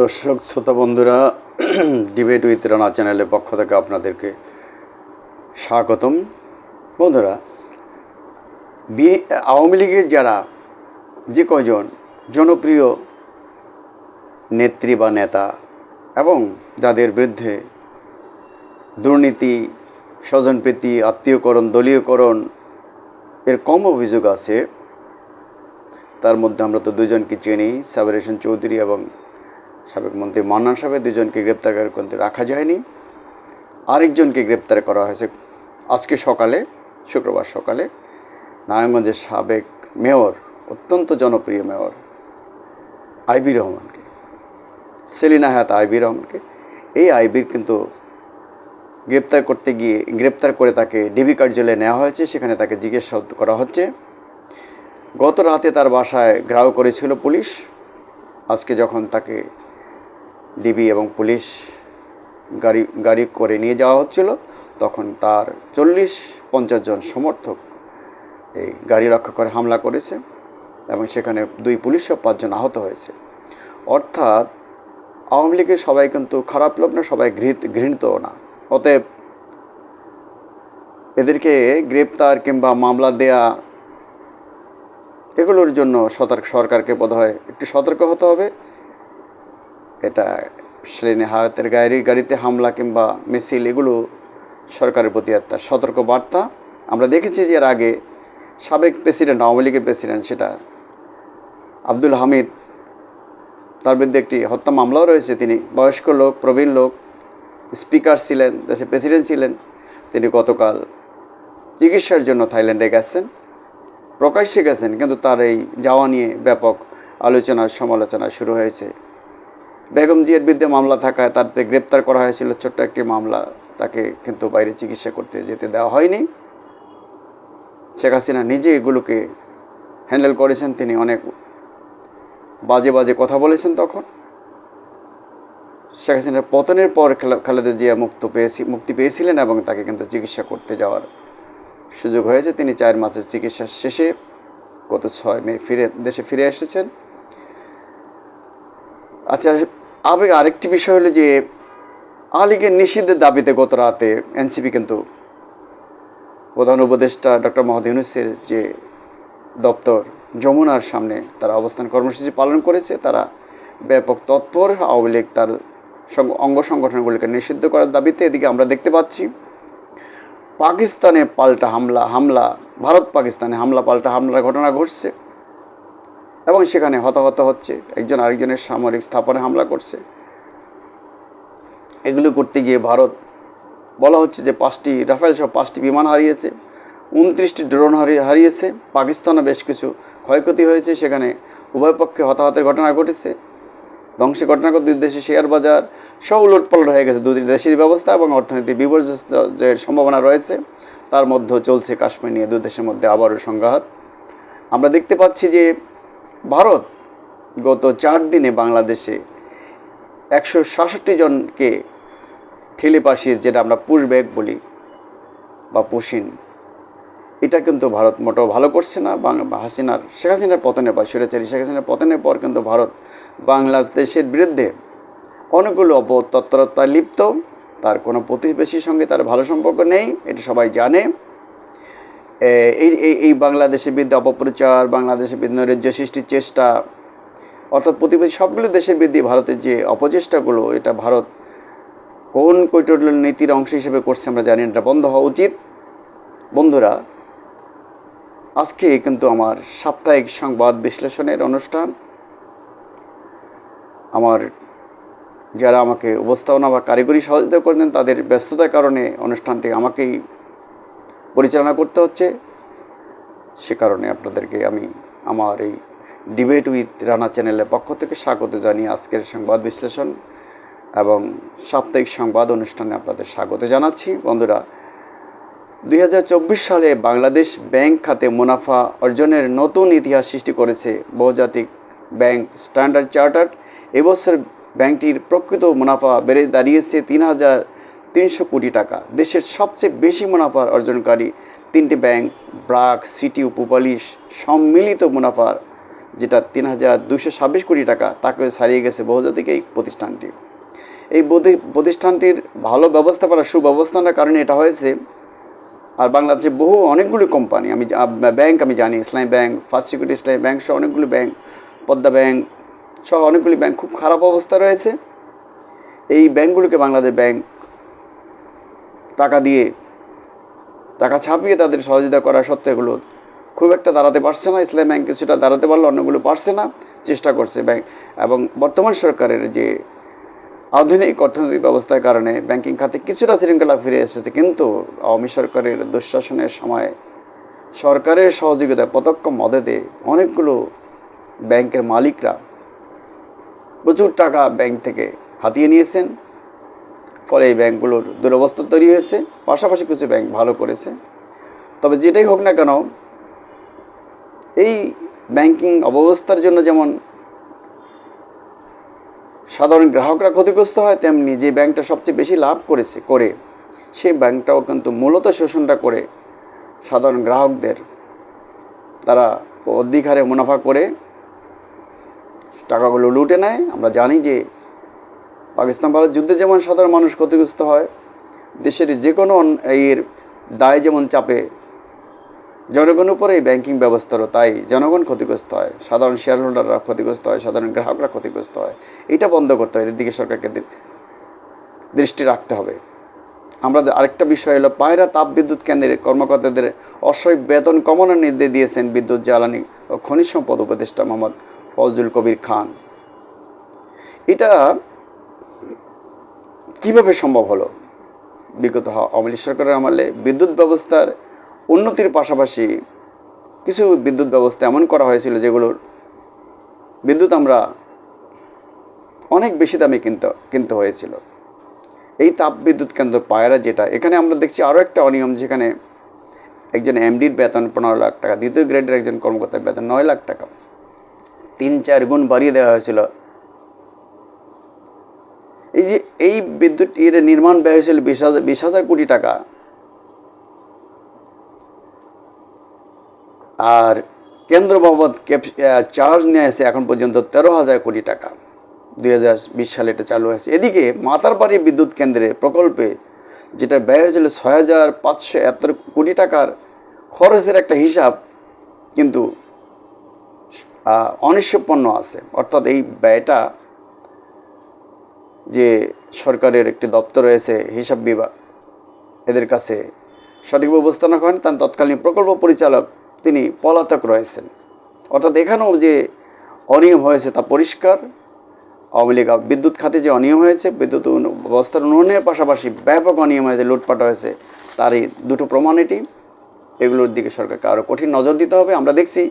দর্শক, শ্রোতা বন্ধুরা ডিবেট উইথ রানা চ্যানেলের পক্ষ থেকে আপনাদেরকে স্বাগতম। বন্ধুরা, বি আওয়ামী লীগের যারা যে কয়জন জনপ্রিয় নেত্রী বা নেতা এবং যাদের বিরুদ্ধে দুর্নীতি, স্বজনপ্রীতি, আত্মীয়করণ, দলীয়করণ এর কম অভিযোগ আছে, তার মধ্যে আমরা তো দুজনকে চিনি সাবের হোসেন চৌধুরী এবং সাবেক মন্ত্রী মান্নান সাহেব, দুজনকে গ্রেপ্তার করতে রাখা যায়নি। আরেকজনকে গ্রেপ্তার করা হয়েছে আজকে সকালে, শুক্রবার সকালে। নারায়ণগঞ্জের সাবেক মেয়র, অত্যন্ত জনপ্রিয় মেয়র, আইবি রহমানকে, সেলিনা হায়াত আইবি রহমানকে। এই আইবির কিন্তু গ্রেপ্তার করতে গিয়ে, গ্রেপ্তার করে তাকে ডিবি কার্যালয়ে নেওয়া হয়েছে, সেখানে তাকে জিজ্ঞাসা করা হচ্ছে। গত রাতে তার বাসায় ঘেরাও করেছিল পুলিশ। আজকে যখন তাকে ডিবি এবং পুলিশ গাড়ি গাড়ি করে নিয়ে যাওয়া হচ্ছিল। তখন তার চল্লিশ, পঞ্চাশ জন সমর্থক এই গাড়ি রক্ষা করে হামলা করেছে এবং সেখানে দুই পুলিশ ও পাঁচজন আহত হয়েছে। অর্থাৎ আওয়ামী লীগের সবাই কিন্তু খারাপ লোক না, সবাই ঘৃত ঘৃণিতও না। অতএব এদেরকে গ্রেপ্তার কিংবা মামলা দেয়া, এগুলোর জন্য সতর্ক, সরকারকে বোধহয় একটু সতর্ক হতে হবে। এটা শ্রেণি হায়াতের গাড়ি গাড়িতে হামলা কিংবা মিছিল, এগুলো সরকারের প্রতি একটা সতর্ক বার্তা আমরা দেখেছি যে এর আগে সাবেক প্রেসিডেন্ট, আওয়ামী লীগের প্রেসিডেন্ট সেটা আব্দুল হামিদ, তার বিরুদ্ধে একটি হত্যা মামলাও রয়েছে। তিনি বয়স্ক লোক, প্রবীণ লোক, স্পিকার ছিলেন দেশের প্রেসিডেন্ট ছিলেন। তিনি গতকাল চিকিৎসার জন্য থাইল্যান্ডে গেছেন, প্রকাশ্যে গেছেন, কিন্তু তার এই যাওয়া নিয়ে ব্যাপক আলোচনা, সমালোচনা শুরু হয়েছে। বেগম জিয়ার বিরুদ্ধে মামলা থাকায় তারপরে গ্রেপ্তার করা হয়েছিল ছোট্ট একটি মামলা। তাকে কিন্তু বাইরে চিকিৎসা করতে যেতে দেওয়া হয়নি। শেখ হাসিনা নিজে এগুলোকে হ্যান্ডেল করেছেন, তিনি অনেক বাজে বাজে কথা বলেছেন তখন। শেখ হাসিনার পতনের পর খালে- খালেদা জিয়া মুক্ত পেয়েছি, মুক্তি পেয়েছিলেন এবং তাকে কিন্তু চিকিৎসা করতে যাওয়ার সুযোগ হয়েছে। তিনি চার মাসের চিকিৎসা শেষে গত ছয় মে ফিরে, দেশে ফিরে এসেছেন। আচ্ছা আবেগ আরেকটি বিষয় হলো যে আলীগের নিষিদ্ধের দাবিতে গত রাতে এনসিপি কিন্তু প্রধান উপদেষ্টা ডক্টর মোহাম্মদ ইউনুসের যে দপ্তর যমুনার সামনে তারা অবস্থান কর্মসূচি পালন করেছে, তারা ব্যাপক তৎপর আওয়ামী লীগ তার অঙ্গ সংগঠনগুলিকে নিষিদ্ধ করার দাবিতে এদিকে আমরা দেখতে পাচ্ছি। পাকিস্তানে পাল্টা হামলা হামলা ভারত পাকিস্তানে হামলা, পাল্টা হামলার ঘটনা ঘটছে। এবং সেখানে হতাহত হচ্ছে। একজন আরেকজনের সামরিক স্থাপনে হামলা করছে। এগুলো করতে গিয়ে ভারত বলা হচ্ছে যে পাঁচটি রাফেল সহ পাঁচটি বিমান হারিয়েছে, উনত্রিশটি ড্রোন হারিয়ে হারিয়েছে। পাকিস্তানে বেশ কিছু ক্ষয়ক্ষতি হয়েছে। সেখানে উভয় পক্ষে হতাহতের ঘটনা ঘটেছে। ধ্বংসের ঘটনা ঘটে দুই দেশের শেয়ার বাজার সব উলটপালট হয়ে গেছে। দুই দেশের ব্যবস্থা এবং অর্থনীতি বিপর্যয়ের সম্ভাবনা রয়েছে। তার মধ্যে চলছে কাশ্মীর নিয়ে দুই দেশের মধ্যে আবারও সংঘাত। আমরা দেখতে পাচ্ছি যে ভারত গত চার দিনে বাংলাদেশে একশো সাতষট্টি জনকে ঠেলে পাশিয়ে যেটা আমরা পুশব্যাক বলি বা পুশিন। এটা কিন্তু ভারত মোটেও ভালো করছে না। বাং, হাসিনার, শেখ হাসিনার পতনের পর সুরেচারি শেখ হাসিনার পতনের পর কিন্তু ভারত বাংলাদেশের বিরুদ্ধে অনেকগুলো অপতৎপরতায় লিপ্ত। তার কোনো প্রতিবেশীর সঙ্গে তার ভালো সম্পর্ক নেই, এটা সবাই জানে। এই এই বাংলাদেশের বিরুদ্ধে অপপ্রচার, বাংলাদেশের বিরুদ্ধে নৈরাজ্য সৃষ্টির চেষ্টা, অর্থাৎ প্রতিবেশী সবগুলো দেশের বিরুদ্ধে ভারতের যে অপচেষ্টাগুলো, এটা ভারত কোন কৈটল নীতির অংশ হিসেবে করছে আমরা জানি এটা বন্ধ হওয়া উচিত। বন্ধুরা, আজকে কিন্তু আমার সাপ্তাহিক সংবাদ বিশ্লেষণের অনুষ্ঠান। আমার যারা আমাকে উপস্থাপনা বা কারিগরি সহযোগিতা করে দেন তাদের ব্যস্ততার কারণে অনুষ্ঠানটি আমাকেই পরিচালনা করতে হচ্ছে। সে কারণে আপনাদেরকে আমি আমার এই ডিবেট উইথ রানা চ্যানেলের পক্ষ থেকে স্বাগত জানিয়ে আজকের সংবাদ বিশ্লেষণ এবং সাপ্তাহিক সংবাদ অনুষ্ঠানে আপনাদের স্বাগত জানাচ্ছি। বন্ধুরা, দুই হাজার চব্বিশ সালে বাংলাদেশ ব্যাংক খাতে মুনাফা অর্জনের নতুন ইতিহাস সৃষ্টি করেছে বহুজাতিক ব্যাংক স্ট্যান্ডার্ড চার্টার্ড। এবছর ব্যাংকটির প্রকৃত মুনাফা বেড়ে দাঁড়িয়েছে তিন হাজার তিনশো কোটি টাকা। দেশের সবচেয়ে বেশি মুনাফা অর্জনকারী তিনটি ব্যাংক, ব্রাক, সিটি উপপালিশ সম্মিলিত মুনাফার যেটা তিন হাজার দুশো ছাব্বিশ কোটি টাকা তাকে ছাড়িয়ে গেছে বহুজাতিক এই প্রতিষ্ঠানটি। এই প্রতি- প্রতিষ্ঠানটির ভালো ব্যবস্থাপনা সুব্যবস্থাপনার কারণে এটা হয়েছে। আর বাংলাদেশে বহু, অনেকগুলি কোম্পানি, আমি ব্যাংক আমি জানি Islami bank, first security Islami bank সহ অনেকগুলি ব্যাংক, পদ্মা ব্যাংক সহ অনেকগুলি ব্যাংক, খুব খারাপ অবস্থা রয়েছে। এই ব্যাংকগুলোকে বাংলাদেশ ব্যাংক টাকা দিয়ে টাকা ছাপিয়ে তাদের সহযোগিতা করা সত্ত্বেও এগুলো খুব একটা দাঁড়াতে পারছে না। ইসলাম ব্যাংক কিছুটা দাঁড়াতে পারলে অন্যগুলো পারছে না, চেষ্টা করছে ব্যাংক এবং বর্তমান সরকারের যে আধুনিক অর্থনৈতিক ব্যবস্থার কারণে ব্যাংকিং খাতে কিছুটা শৃঙ্খলা ফিরে এসেছে। কিন্তু আওয়ামী সরকারের দুঃশাসনের সময় সরকারের সহযোগিতায় প্রত্যক্ষ মদতে অনেকগুলো ব্যাংকের মালিকরা প্রচুর টাকা ব্যাংক থেকে হাতিয়ে নিয়েছেন। ফলে এই ব্যাংকগুলোর দুরবস্থা তৈরি হয়েছে, পাশাপাশি কিছু ব্যাংক ভালো করেছে। তবে যেটাই হোক না কেন, এই ব্যাংকিং অব্যবস্থার জন্য যেমন সাধারণ গ্রাহকরা ক্ষতিগ্রস্ত হয়, তেমনি যে ব্যাংকটা সবচেয়ে বেশি লাভ করেছে, করে, সেই ব্যাংকটাও কিন্তু মূলত শোষণটা করে সাধারণ গ্রাহকদের, তারা অধিক হারে মুনাফা করে, টাকাগুলো লুটে নেয়। আমরা জানি যে পাকিস্তান ভারত যুদ্ধে যেমন সাধারণ মানুষ ক্ষতিগ্রস্ত হয়, দেশের যে কোনো এর দায় যেমন চাপে, জনগণের উপরে এই ব্যাংকিং ব্যবস্থারও তাই জনগণ ক্ষতিগ্রস্ত হয়, সাধারণ শেয়ার হোল্ডাররা ক্ষতিগ্রস্ত হয়, সাধারণ গ্রাহকরা ক্ষতিগ্রস্ত হয়। এটা বন্ধ করতে হয় এর দিকে সরকারকে দৃষ্টি রাখতে হবে। আমরা আরেকটা বিষয় হলো, পায়রা তাপ বিদ্যুৎ কেন্দ্রের কর্মকর্তাদের অসহায় বেতন কমানোর নির্দেশ দিয়েছেন বিদ্যুৎ, জ্বালানি ও খনিজ সম্পদ উপদেষ্টা মোহাম্মদ ফজলুল কবির খান। এটা কীভাবে সম্ভব হলো? বিগত আওয়ামী লীগ সরকারের আমলে বিদ্যুৎ ব্যবস্থার উন্নতির পাশাপাশি কিছু বিদ্যুৎ ব্যবস্থা এমন করা হয়েছিল যেগুলোর বিদ্যুৎ আমরা অনেক বেশি দামে কিনতে কিনতে হয়েছিল। এই তাপ বিদ্যুৎ কেন্দ্র পায়রা যেটা, এখানে আমরা দেখছি আরও একটা অনিয়ম যেখানে একজন এমডির বেতন পনেরো লাখ টাকা, দ্বিতীয় গ্রেডের একজন কর্মকর্তার বেতন নয় লাখ টাকা। তিন চার গুণ বাড়িয়ে দেওয়া হয়েছিল। এই যে এই বিদ্যুৎ এর নির্মাণ ব্যয় হয়েছিল বিশ হাজার বিশ হাজার কোটি টাকা। আর কেন্দ্র বাবদ চার্জ নিয়েছে এখন পর্যন্ত তেরো হাজার কোটি টাকা। দুই হাজার বিশ সালে এটা চালু হয়েছে। এদিকে মাতারবাড়ি বিদ্যুৎ কেন্দ্রে প্রকল্পে যেটা ব্যয় হয়েছিল ছয় হাজার পাঁচশো এত কোটি টাকার খরচের একটা হিসাব কিন্তু আহ, অনিষ্পন্ন আছে। অর্থাৎ এই ব্যয়টা যে সরকারের একটি দপ্তর রয়েছে, হিসাব বিভাগ, এদের কাছে সঠিক ব্যবস্থা না করেন। তার তৎকালীন প্রকল্প পরিচালক তিনি পলাতক রয়েছেন। অর্থাৎ এখানেও যে অনিয়ম হয়েছে তা পরিষ্কার। আওয়ামী লীগ বিদ্যুৎ খাতে যে অনিয়ম হয়েছে, বিদ্যুৎ ব্যবস্থার উন্নয়নের পাশাপাশি ব্যাপক অনিয়ম হয়েছে, লুটপাট হয়েছে, তারই দুটো প্রমাণ এটি। এগুলোর দিকে সরকারকে আরও কঠিন নজর দিতে হবে। আমরা দেখছি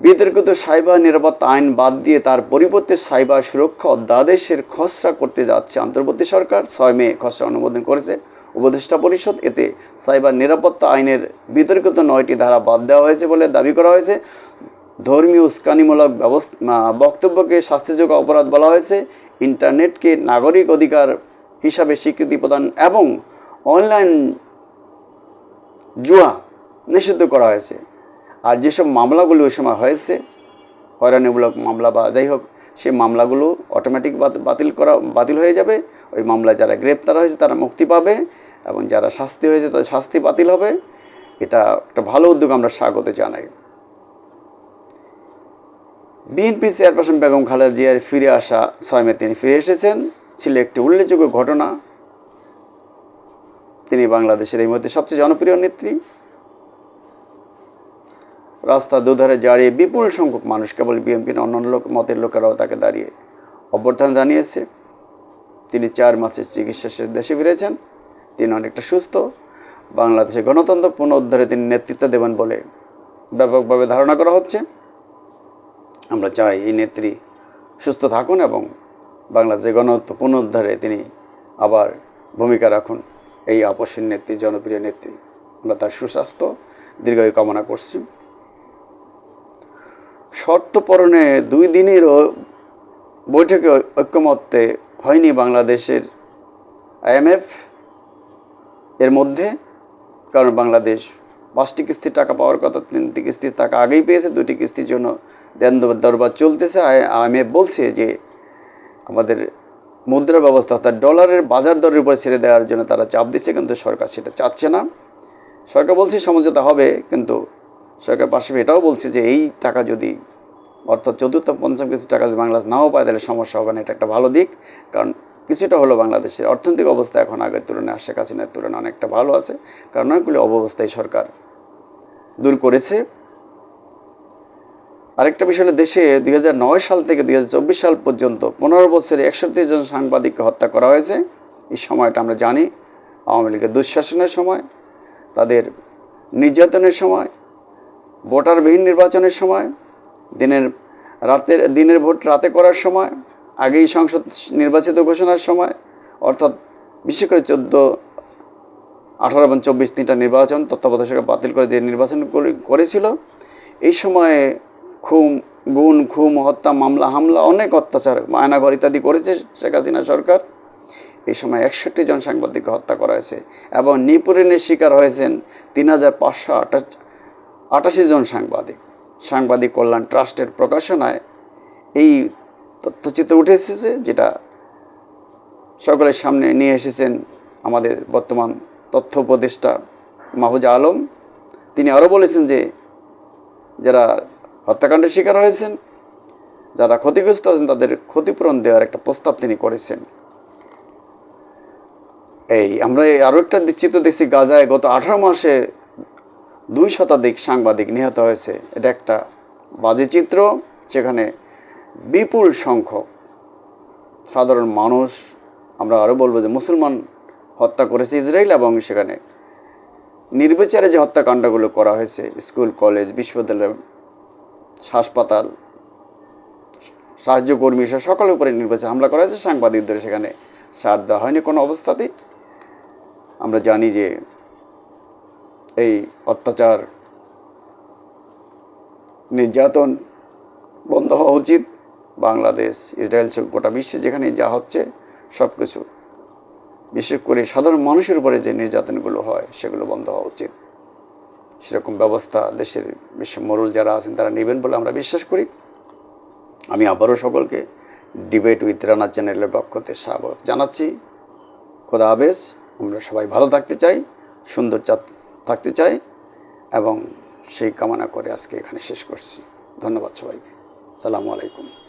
বিতর্কিত সাইবার নিরাপত্তা আইন বাদ দিয়ে তার পরিবর্তে সাইবার সুরক্ষা অধ্যাদেশের খসড়া করতে যাচ্ছে অন্তর্বর্তী সরকার। ছয় মে খসড়া অনুমোদন করেছে উপদেষ্টা পরিষদ। এতে সাইবার নিরাপত্তা আইনের বিতর্কিত নয়টি ধারা বাদ দেওয়া হয়েছে বলে দাবি করা হয়েছে। ধর্মীয় উস্কানিমূলক ব্যবস্থা বক্তব্যকে শাস্তিযোগ্য অপরাধ বলা হয়েছে। ইন্টারনেটকে নাগরিক অধিকার হিসাবে স্বীকৃতি প্রদান এবং অনলাইন জুয়া নিষিদ্ধ করা হয়েছে। আর যেসব মামলাগুলো ওই সময় হয়েছে, হয়রানিমূলক মামলা বা যাই হোক, সেই মামলাগুলো অটোমেটিক বাতিল করা, বাতিল হয়ে যাবে। ওই মামলায় যারা গ্রেপ্তার হয়েছে তারা মুক্তি পাবে এবং যারা শাস্তি হয়েছে তাদের শাস্তি বাতিল হবে। এটা একটা ভালো উদ্যোগ আমরা স্বাগত জানাই। বিএনপি চেয়ারপারসন বেগম খালেদা জিয়ার ফিরে আসা ছয় মে তিনি ফিরে এসেছেন। ছিল একটি উল্লেখযোগ্য ঘটনা। তিনি বাংলাদেশের এই মধ্যে সবচেয়ে জনপ্রিয় নেত্রী। রাস্তা দুধারে দাঁড়িয়ে বিপুল সংখ্যক মানুষ কেবল বিএনপির অন্যান্য লোক, মতের লোকেরাও তাকে দাঁড়িয়ে অভ্যর্থনা জানিয়েছে। তিনি চার মাসের চিকিৎসা শেষে দেশে ফিরেছেন। তিনি অনেকটা সুস্থ। বাংলাদেশে গণতন্ত্র পুনরুদ্ধারে তিনি নেতৃত্ব দেবেন বলে ব্যাপকভাবে ধারণা করা হচ্ছে। আমরা চাই এই নেত্রী সুস্থ থাকুন এবং বাংলাদেশে গণতন্ত্র পুনরুদ্ধারে তিনি আবার ভূমিকা রাখুন। এই আপসীন নেত্রী, জনপ্রিয় নেত্রী। আমরা তার সুস্বাস্থ্য, দীর্ঘায়ু কামনা করছি। শর্ত পূরণে দুই দিনেরও বৈঠকে ঐক্যমত্যে হয়নি বাংলাদেশের আইএমএফ এর মধ্যে, কারণ বাংলাদেশ পাঁচটি কিস্তির টাকা পাওয়ার কথা, তিনটি কিস্তির টাকা আগেই পেয়েছে, দুটি কিস্তির জন্য দেন দরবার চলতেছে। আমি বলছে যে আমাদের মুদ্রা ব্যবস্থা অর্থাৎ ডলারের বাজার দরের উপর ছেড়ে দেওয়ার জন্য তারা চাপ দিচ্ছে, কিন্তু সরকার সেটা চাচ্ছে না। সরকার বলছে সমঝোতা হবে, কিন্তু সরকার পাশাপাশি এটাও বলছে যে এই টাকা যদি, অর্থাৎ চতুর্থ পঞ্চম কিছু টাকা যদি বাংলাদেশ নাও পায়, তাহলে সমস্যা হবে না, এটা একটা ভালো দিক। কারণ কিছুটা হলো বাংলাদেশের অর্থনৈতিক অবস্থা এখন আগের তুলনায়, শেখ হাসিনার তুলনায় অনেকটা ভালো আছে। কারণ অনেকগুলি অবস্থায় সরকার দূর করেছে। আরেকটা বিষয় হলো দেশে দুই হাজার নয় সাল থেকে দুই হাজার চব্বিশ সাল পর্যন্ত পনেরো বছরে একষট্টি জন সাংবাদিককে হত্যা করা হয়েছে। এই সময়টা আমরা জানি, আওয়ামী লীগের দুঃশাসনের সময়, তাদের নির্যাতনের সময় ভোটারবিহীন নির্বাচনের সময়, দিনের রাতের, দিনের ভোট রাতে করার সময়, আগেই সংসদ নির্বাচিত ঘোষণার সময়, অর্থাৎ বিশেষ করে চোদ্দ, আঠারো এবং চব্বিশ তিনটা নির্বাচন তত্ত্বাবধায়ক বাতিল করে যে নির্বাচন করে- করেছিল, এই সময়ে খুম গুণ খুম, হত্যা, মামলা, হামলা, অনেক অত্যাচার মায়নাঘর ইত্যাদি করেছে শেখ হাসিনা সরকার। এই সময় একষট্টি জন সাংবাদিককে হত্যা করা হয়েছে এবং নিপুরিনের শিকার হয়েছেন তিন হাজার পাঁচশো আটাশ আটাশি জন সাংবাদিক। সাংবাদিক কল্যাণ ট্রাস্টের প্রকাশনায় এই তথ্যচিত্র উঠে এসেছে যেটা সকলের সামনে নিয়ে এসেছেন আমাদের বর্তমান তথ্য উপদেষ্টা মাহফুজা আলম। তিনি আরও বলেছেন যে যারা হত্যাকাণ্ডের শিকার হয়েছেন, যারা ক্ষতিগ্রস্ত হয়েছেন তাদের ক্ষতিপূরণ দেওয়ার একটা প্রস্তাব তিনি করেছেন। এই আমরা আরও একটা চিত্র দেখছি, গাজায় গত আঠারো মাসে দুই শতাধিক সাংবাদিক নিহত হয়েছে। এটা একটা বাজে চিত্র সেখানে বিপুল সংখ্যক সাধারণ মানুষ, আমরা আরও বলব যে মুসলমান হত্যা করেছে ইসরায়েল এবং সেখানে নির্বিচারে যে হত্যাকাণ্ডগুলো করা হয়েছে, স্কুল, কলেজ, বিশ্ববিদ্যালয়, হাসপাতাল সাহায্যকর্মী সহ সকলের উপরে নির্বাচন হামলা করা হয়েছে। সাংবাদিকদের সেখানে ছাড় দেওয়া হয়নি কোনো অবস্থাতেই। আমরা জানি যে এই অত্যাচার, নির্যাতন বন্ধ হওয়া উচিত। বাংলাদেশ, ইসরায়েল সহ গোটা বিশ্বে যেখানে যা হচ্ছে সব কিছু বিশেষ করে সাধারণ মানুষের উপরে যে নির্যাতনগুলো হয়, সেগুলো বন্ধ হওয়া উচিত। সেরকম ব্যবস্থা দেশের বিশ্ব মরুল যারা আছেন, তারা নেবেন বলে আমরা বিশ্বাস করি। আমি আবারও সকলকে ডিবেট উইথ রানা চ্যানেলের পক্ষ থেকে স্বাগত জানাচ্ছি। খোদা হাফেজ, আমরা সবাই ভালো থাকতে চাই, সুন্দর থাকতে চাই। এবং সেই কামনা করে আজকে এখানে শেষ করছি। ধন্যবাদ সবাইকে। সালামু আলাইকুম।